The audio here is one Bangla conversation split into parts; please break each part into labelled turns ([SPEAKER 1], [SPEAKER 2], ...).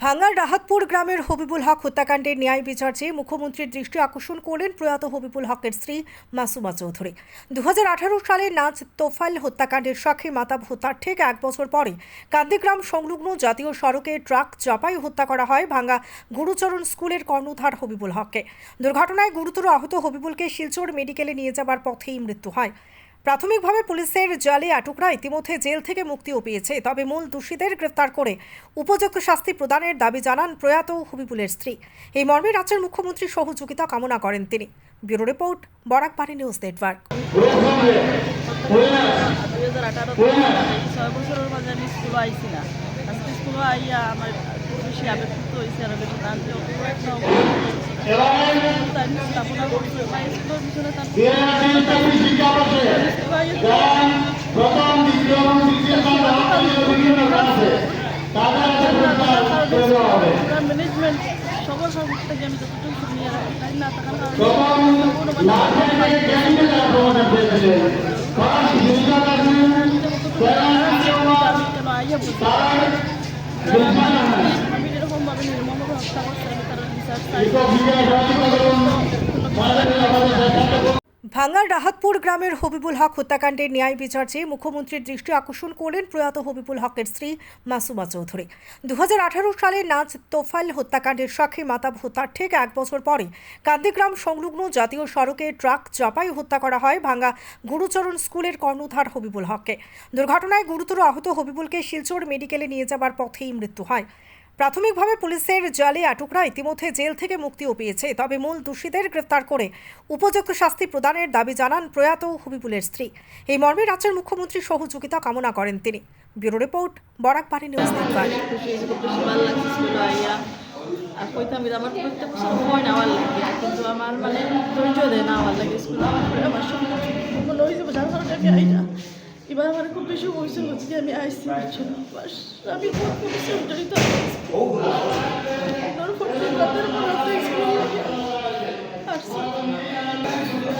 [SPEAKER 1] ভাঙ্গার রাহাতপুর গ্রামের হবিবুল হক হত্যাকাণ্ডের ন্যায় বিচার চেয়ে মুখ্যমন্ত্রীর দৃষ্টি আকর্ষণ করলেন প্রয়াত হবিবুল হকের স্ত্রী মাসুমা চৌধুরী। দু হাজার আঠারো সালে নাচ তোফাইল হত্যাকাণ্ডের সাক্ষী মাতাব হত্যার ঠিক এক বছর পরে কান্দিগ্রাম সংলগ্ন জাতীয় সড়কে ট্রাক চাপাই হত্যা করা হয় ভাঙ্গা গুরুচরণ স্কুলের কর্ণধার হবিবুল হককে। দুর্ঘটনায় গুরুতর আহত হবিবুলকে শিলচর মেডিকেলে নিয়ে যাবার পথেই মৃত্যু হয়। প্রাথমিকভাবে পুলিশের জালে আটকরা ইতিমধ্যে জেল থেকে মুক্তিও পেয়েছে, তবে মূল দোষীদের গ্রেফতার করে উপযুক্ত শাস্তি প্রদানের দাবি জানান প্রয়াত হবিবুলের স্ত্রী। এই মর্মে রাজ্যের মুখ্যমন্ত্রীর সহযোগিতা কামনা করেন তিনি। Bureau report Barak Barakbari news network.
[SPEAKER 2] দুই হাজার আঠারো ছয় বছরের মাঝে আমি স্কুলে আইছি না আজকে স্কুলে আইয়া আমার খুব বেশি আবেগিত হয়েছে আর বেশি টান দিয়ে অত বড় একটা অবদান হয়েছে। তাই আমি স্থাপনা করছি মায়ের স্কুলের পিছনে তার স্কুলে আইয়া ম্যানেজমেন্ট সবার সব থেকে আমি যতটুকু নিয়ে রাখি তাই না থাকার কারণে আমি এরকমভাবে নির্মমভাবে হত্যা করছি আমি তারা বিচার চাই।
[SPEAKER 1] ভাঙ্গার রাহাতপুর গ্রামের হবিবুল হক হত্যাকাণ্ডের ন্যায় বিচার চেয়ে মুখ্যমন্ত্রীর দৃষ্টি আকর্ষণ করলেন প্রয়াত হবিবুল হকের স্ত্রী মাসুমা চৌধুরী। দু হাজার আঠারো সালে নাচ তোফাইল হত্যাকাণ্ডের সাক্ষী মাতাব হত্যার ঠিক এক বছর পরে কান্দিগ্রাম সংলগ্ন জাতীয় সড়কে ট্রাক চাপাই হত্যা করা হয় ভাঙ্গা গুরুচরণ স্কুলের কর্ণধার হবিবুল হককে। দুর্ঘটনায় গুরুতর আহত হবিবুলকে শিলচর মেডিকেলে নিয়ে যাবার পথেই মৃত্যু হয়। প্রাথমিকভাবে পুলিশের জালে আটকরা ইতিমধ্যে জেল থেকে মুক্তিও পেয়েছে। তবে মূল দোষীদের গ্রেফতার করে উপযুক্ত শাস্তি প্রদানের দাবি জানান প্রয়াত হবিবুলের স্ত্রী। এই মর্মে রাজ্যের মুখ্যমন্ত্রীর সহযোগিতা কামনা করেন তিনি। ব্যুরো রিপোর্ট, বরাকবাড়ি নিউজ
[SPEAKER 2] আমার মানে ধৈর্য দেয় না আমার লাগে স্কুলে। আমার এবার আমার খুব বেশি হয়েছে হচ্ছে যে আমি আইসি বুঝছ না। আমি খুব বেশি জড়িত ওনার ফোন রাতের পর রাতে স্কুলে আসছি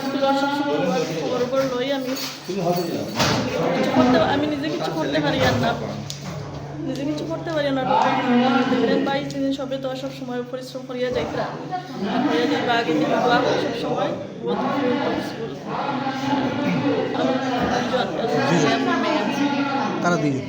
[SPEAKER 2] স্কুলে সবসময় খবর খবর লই আমি নিজে কিছু করতে পারি আর না। নিজে কিছু করতে পারি না। বাইশ দিন সবে তো সব সময় পরিশ্রম করিয়া যাইতরা করিয়া যাই বা আগে সব সময় বহুত স্কুল আমার দুজন, আমার মেয়ে আছে।
[SPEAKER 3] তারা দিয়ে